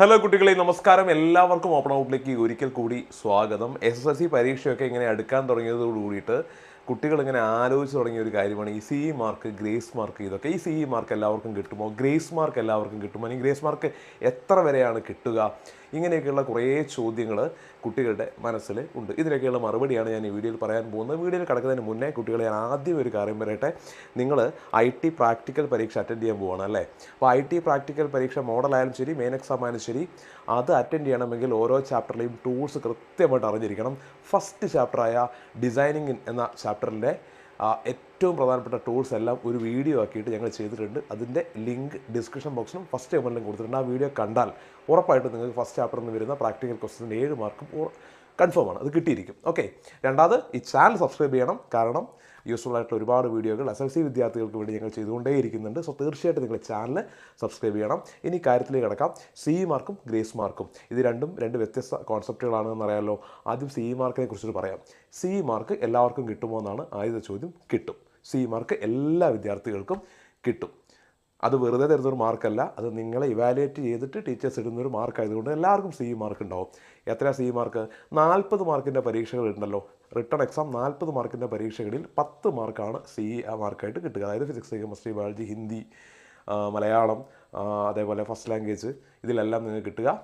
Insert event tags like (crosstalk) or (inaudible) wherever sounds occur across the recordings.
Hello കുട്ടികളെ നമസ്കാരം. എല്ലാവർക്കും ഓപ്പൺ ഔട്ടിലേക്ക് ഒരിക്കൽ കൂടി സ്വാഗതം. എസ് എസ് എൽ സി പരീക്ഷയൊക്കെ ഇങ്ങനെ അടുക്കാൻ തുടങ്ങിയതോട് കൂടിയിട്ട് കുട്ടികൾ ഇങ്ങനെ ആലോചിച്ച് തുടങ്ങിയ ഒരു കാര്യമാണ് ഈ C E mark grace mark ഇതൊക്കെ. ഈ സി ഇ മാർക്ക് എല്ലാവർക്കും കിട്ടുമോ? ഗ്രേസ് മാർക്ക് എല്ലാവർക്കും കിട്ടുമോ? അല്ലെങ്കിൽ ഗ്രേസ് മാർക്ക് എത്ര വരെയാണ് കിട്ടുക? ഇങ്ങനെയൊക്കെയുള്ള കുറേ ചോദ്യങ്ങൾ കുട്ടികളുടെ മനസ്സിൽ ഉണ്ട്. ഇതിനൊക്കെയുള്ള മറുപടിയാണ് ഞാൻ ഈ വീഡിയോയിൽ പറയാൻ പോകുന്നത്. വീഡിയോയിൽ കിടക്കുന്നതിന് മുന്നേ കുട്ടികളെ ആദ്യം ഒരു കാര്യം പറയട്ടെ. നിങ്ങൾ ഐ ടി പ്രാക്ടിക്കൽ പരീക്ഷ അറ്റൻഡ് ചെയ്യാൻ പോവാണ് അല്ലേ? അപ്പോൾ ഐ ടി പ്രാക്ടിക്കൽ പരീക്ഷ മോഡലായാലും ശരി മെയിൻ എക്സാം ആയാലും ശരി അത് അറ്റൻഡ് ചെയ്യണമെങ്കിൽ ഓരോ ചാപ്റ്ററിലെയും ടൂൾസ് കൃത്യമായിട്ട് അറിഞ്ഞിരിക്കണം. ഫസ്റ്റ് ചാപ്റ്ററായ ഡിസൈനിങ് എന്ന ചാപ്റ്ററിന്റെ ഏറ്റവും പ്രധാനപ്പെട്ട ടൂൾസ് എല്ലാം ഒരു വീഡിയോ ആക്കിയിട്ട് ഞങ്ങൾ ചെയ്തിട്ടുണ്ട്. അതിന്റെ ലിങ്ക് ഡിസ്ക്രിപ്ഷൻ ബോക്സിലും ഫസ്റ്റ് ചാപ്റ്ററിലും കൊടുത്തിട്ടുണ്ട്. ആ വീഡിയോ കണ്ടാൽ ഉറപ്പായിട്ടും നിങ്ങൾക്ക് ഫസ്റ്റ് ചാപ്റ്ററിൽ നിന്ന് വരുന്ന പ്രാക്ടിക്കൽ ക്വസ്റ്റിന്റെ ഏഴ് മാർക്കും കൺഫേം ആണ്. അത് കിട്ടിയിരിക്കും. ഓക്കെ രണ്ടാമത് ഈ ചാനൽ സബ്സ്ക്രൈബ് ചെയ്യണം. കാരണം യൂസ്ഫുൾ ആയിട്ടുള്ള ഒരുപാട് വീഡിയോകൾ എസ് എൽ സി വിദ്യാർത്ഥികൾക്ക് വേണ്ടി ഞങ്ങൾ ചെയ്തുകൊണ്ടേയിരിക്കുന്നുണ്ട്. സോ തീർച്ചയായിട്ടും നിങ്ങൾ ചാനൽ സബ്സ്ക്രൈബ് ചെയ്യണം. ഇനി കാര്യത്തിലേക്ക് കിടക്കാം. സി മാർക്കും ഗ്രേസ് മാർക്കും ഇത് രണ്ടും രണ്ട് വ്യത്യസ്ത കോൺസെപ്റ്റുകളാണെന്ന് അറിയാമല്ലോ ആദ്യം സി മാർക്കിനെ കുറിച്ചിട്ട് പറയാം. സി മാർക്ക് എല്ലാവർക്കും കിട്ടുമോ എന്നാണ് ആദ്യത്തെ ചോദ്യം. കിട്ടും. സി മാർക്ക് എല്ലാ വിദ്യാർത്ഥികൾക്കും കിട്ടും. അത് വെറുതെ തരുന്നൊരു മാർക്കല്ല. അത് നിങ്ങളെ ഇവാലുവേറ്റ് ചെയ്തിട്ട് ടീച്ചേഴ്സ് ഇടുന്നൊരു മാർക്കായതുകൊണ്ട് എല്ലാവർക്കും സി മാർക്ക് ഉണ്ടാവും എത്ര സി മാർക്ക് നാൽപ്പത് മാർക്കിന്റെ പരീക്ഷകൾ ഉണ്ടല്ലോ. റിട്ടേൺ എക്സാം നാൽപ്പത് മാർക്കിന്റെ പരീക്ഷകളിൽ പത്ത് മാർക്കാണ് സി മാർക്കായിട്ട് കിട്ടുക. അതായത് physics chemistry biology Hindi Malayalam അതേപോലെ ഫസ്റ്റ് ലാംഗ്വേജ് ഇതിലെല്ലാം നിങ്ങൾക്ക് കിട്ടുക.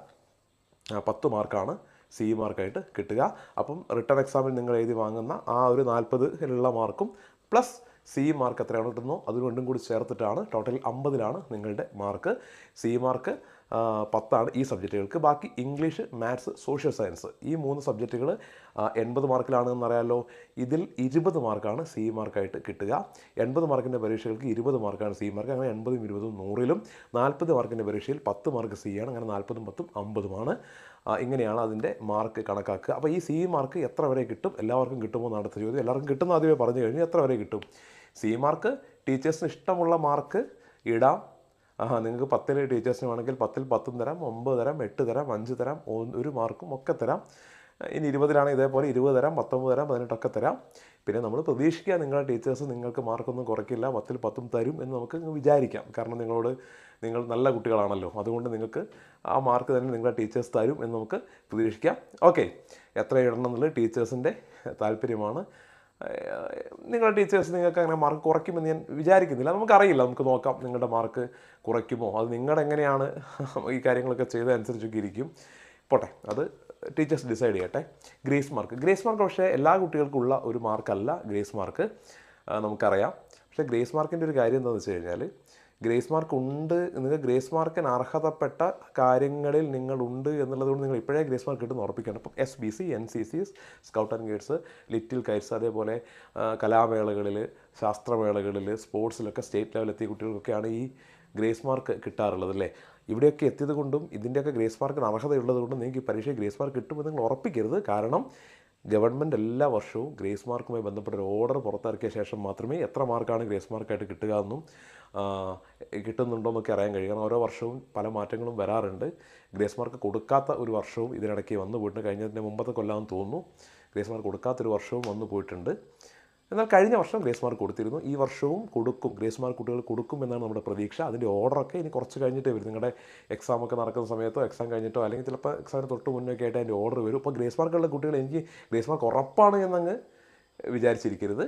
ആ, പത്ത് മാർക്കാണ് സി മാർക്കായിട്ട് കിട്ടുക. അപ്പം റിട്ടേൺ എക്സാമിൽ നിങ്ങൾ എഴുതി വാങ്ങുന്ന ആ ഒരു നാൽപ്പതിലുള്ള മാർക്കും പ്ലസ് സി മാർക്ക് എത്രയാണ് കിട്ടുന്നോ? അത് രണ്ടും കൂടി ചേർത്തിട്ടാണ് ടോട്ടൽ അമ്പതിലാണ് നിങ്ങളുടെ മാർക്ക് സി മാർക്ക് പത്താണ് ഈ സബ്ജക്റ്റുകൾക്ക് ബാക്കി ഇംഗ്ലീഷ് മാത്സ് സോഷ്യൽ സയൻസ് ഈ മൂന്ന് സബ്ജക്റ്റുകൾ എൺപത് മാർക്കിലാണെന്ന് അറിയാമല്ലോ ഇതിൽ ഇരുപത് മാർക്കാണ് സി മാർക്കായിട്ട് കിട്ടുക. എൺപത് മാർക്കിന്റെ പരീക്ഷകൾക്ക് ഇരുപത് മാർക്കാണ് സി മാർക്ക് അങ്ങനെ എൺപതും ഇരുപതും നൂറിലും. നാൽപ്പത് മാർക്കിന്റെ പരീക്ഷയിൽ പത്ത് മാർക്ക് സി ആണ്. അങ്ങനെ നാൽപ്പതും പത്തും അമ്പതുമാണ്. ഇങ്ങനെയാണ് അതിന്റെ മാർക്ക് കണക്കാക്കുക. അപ്പോൾ ഈ സി മാർക്ക് എത്ര വരെ കിട്ടും? എല്ലാവർക്കും കിട്ടുമോ എന്നാണ് അടുത്ത ചോദ്യം. എല്ലാവർക്കും കിട്ടുന്ന ആദ്യമേ പറഞ്ഞു കഴിഞ്ഞാൽ എത്ര വരെ കിട്ടും? സി മാർക്ക് ടീച്ചേഴ്സിന് ഇഷ്ടമുള്ള മാർക്ക് ഇടാം. ആ നിങ്ങൾക്ക് പത്തിൽ ടീച്ചേഴ്സിന് വേണമെങ്കിൽ പത്തിൽ പത്തും തരാം ഒമ്പത് തരാം എട്ട് തരാം അഞ്ച് തരാം ഒരു മാർക്കും ഒക്കെ തരാം. ഇനി ഇരുപതിലാണെങ്കിൽ ഇതേപോലെ ഇരുപത് തരാം പത്തൊമ്പത് തരാം പതിനെട്ടൊക്കെ തരാം. പിന്നെ നമ്മൾ പ്രതീക്ഷിക്കുക നിങ്ങളുടെ ടീച്ചേഴ്സ് നിങ്ങൾക്ക് മാർക്കൊന്നും കുറയ്ക്കില്ല പത്തിൽ പത്തും തരും എന്ന് നമുക്ക് വിചാരിക്കാം. കാരണം നിങ്ങളോട് നിങ്ങൾ നല്ല കുട്ടികളാണല്ലോ. അതുകൊണ്ട് നിങ്ങൾക്ക് ആ മാർക്ക് തന്നെ നിങ്ങളുടെ ടീച്ചേഴ്സ് തരും എന്ന് നമുക്ക് പ്രതീക്ഷിക്കാം. ഓക്കെ എത്ര ഇടണം എന്നുള്ളത് ടീച്ചേഴ്സിന്റെ താല്പര്യമാണ്. നിങ്ങളുടെ ടീച്ചേഴ്സ് നിങ്ങൾക്ക് അങ്ങനെ മാർക്ക് കുറയ്ക്കുമെന്ന് ഞാൻ വിചാരിക്കുന്നില്ല. നമുക്കറിയില്ല. നമുക്ക് നോക്കാം നിങ്ങളുടെ മാർക്ക് കുറയ്ക്കുമോ? അത് നിങ്ങളുടെ എങ്ങനെയാണ് (laughs) ഈ കാര്യങ്ങളൊക്കെ ചെയ്തതനുസരിച്ചൊക്കെ ഇരിക്കും. പോട്ടെ. അത് ടീച്ചേഴ്സ് ഡിസൈഡ് ചെയ്യട്ടെ. Grace mark. ഗ്രേസ് മാർക്ക് പക്ഷേ എല്ലാ കുട്ടികൾക്കുള്ള ഒരു മാർക്കല്ല ഗ്രേസ് മാർക്ക്. നമുക്കറിയാം. പക്ഷേ ഗ്രേസ് മാർക്കിന്റെ ഒരു കാര്യം എന്താണെന്ന് വെച്ച് കഴിഞ്ഞാൽ ഗ്രേസ് മാർക്ക് ഉണ്ട് നിങ്ങൾക്ക് ഗ്രേസ് മാർക്കിന് അർഹതപ്പെട്ട കാര്യങ്ങളിൽ നിങ്ങളുണ്ട് എന്നുള്ളത് കൊണ്ട് നിങ്ങൾ ഇപ്പോഴേ ഗ്രേസ് മാർക്ക് കിട്ടുന്ന ഉറപ്പിക്കണം ഇപ്പം S B C N C C scout and guides little kites അതേപോലെ കലാമേളകളിൽ ശാസ്ത്രമേളകളിൽ സ്പോർട്സിലൊക്കെ സ്റ്റേറ്റ് ലെവൽ എത്തിയ കുട്ടികൾക്കൊക്കെയാണ് ഈ ഗ്രേസ് മാർക്ക് കിട്ടാറുള്ളത് അല്ലേ? ഇവിടെയൊക്കെ എത്തിയത് കൊണ്ടും ഇതിന്റെയൊക്കെ ഗ്രേസ് മാർക്കിന് അർഹതയുള്ളത് കൊണ്ടും നിങ്ങൾക്ക് ഈ പരീക്ഷയിൽ ഗ്രേസ് മാർക്ക് കിട്ടുമെന്ന് നിങ്ങൾ ഉറപ്പിക്കരുത്. കാരണം ഗവൺമെന്റ് എല്ലാ വർഷവും ഗ്രേസ് മാർക്കുമായി ബന്ധപ്പെട്ട ഒരു ഓർഡർ പുറത്തിറക്കിയ ശേഷം മാത്രമേ എത്ര മാർക്കാണ് ഗ്രേസ് മാർക്കായിട്ട് കിട്ടുക എന്നും കിട്ടുന്നുണ്ടോ എന്നൊക്കെ അറിയാൻ കഴിയും. കാരണം ഓരോ വർഷവും പല മാറ്റങ്ങളും വരാറുണ്ട്. ഗ്രേസ് മാർക്ക് കൊടുക്കാത്ത ഒരു വർഷവും ഇതിനിടയ്ക്ക് വന്നു പോയിട്ടുണ്ട്. കഴിഞ്ഞതിന്റെ മുമ്പത്തെ കൊല്ലാമെന്ന് തോന്നുന്നു. ഗ്രേസ് മാർക്ക് കൊടുക്കാത്തൊരു വർഷവും വന്നു പോയിട്ടുണ്ട്. എന്നാൽ കഴിഞ്ഞ വർഷം ഗ്രേസ് മാർക്ക് കൊടുത്തിരുന്നു. ഈ വർഷവും കൊടുക്കും. ഗ്രേസ് മാർക്ക് കുട്ടികൾ കൊടുക്കും എന്നാണ് നമ്മുടെ പ്രതീക്ഷ. അതിന്റെ ഓർഡറൊക്കെ ഇനി കുറച്ച് കഴിഞ്ഞിട്ടേ വരും. നിങ്ങളുടെ എക്സാം ഒക്കെ നടക്കുന്ന സമയത്തോ എക്സാം കഴിഞ്ഞിട്ടോ അല്ലെങ്കിൽ ചിലപ്പോൾ എക്സാമിന് തൊട്ട് മുന്നേ ഒക്കെ ആയിട്ട് അതിന്റെ ഓർഡർ വരും. അപ്പോൾ ഗ്രേസ് മാർക്കുള്ള കുട്ടികൾ എനിക്ക് ഗ്രേസ് മാർക്ക് ഉറപ്പാണ് എന്നങ്ങ് വിചാരിച്ചിരിക്കരുത്.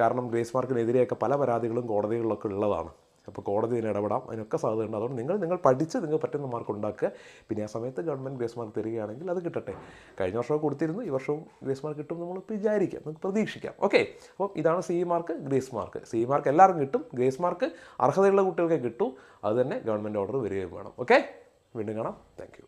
കാരണം ഗ്രേസ് മാർക്കിനെതിരെയൊക്കെ പല പരാതികളും കോടതികളിലൊക്കെ ഉള്ളതാണ്. അപ്പോൾ കോടതി ഇതിന് ഇടപെടാം. അതിനൊക്കെ സാധ്യതയുണ്ട് അതുകൊണ്ട് നിങ്ങൾ നിങ്ങൾ പഠിച്ച് നിങ്ങൾ പറ്റുന്ന മാർക്ക് ഉണ്ടാക്കുക. പിന്നെ ആ സമയത്ത് ഗവൺമെന്റ് ഗ്രേസ് മാർക്ക് തരികയാണെങ്കിൽ അത് കിട്ടട്ടെ. കഴിഞ്ഞ വർഷവും കൊടുത്തിരുന്നു. ഈ വർഷവും ഗ്രേസ് മാർക്ക് കിട്ടും നമ്മൾ വിചാരിക്കാം. നമുക്ക് പ്രതീക്ഷിക്കാം. ഓക്കെ അപ്പം ഇതാണ് C mark grace mark C mark എല്ലാവർക്കും കിട്ടും. ഗ്രേസ് മാർക്ക് അർഹതയുള്ള കുട്ടികൾക്ക് കിട്ടും. അത് തന്നെ ഗവൺമെന്റ് ഓർഡർ വരികയും വേണം. ഓക്കെ വീണ്ടും കാണാം. താങ്ക്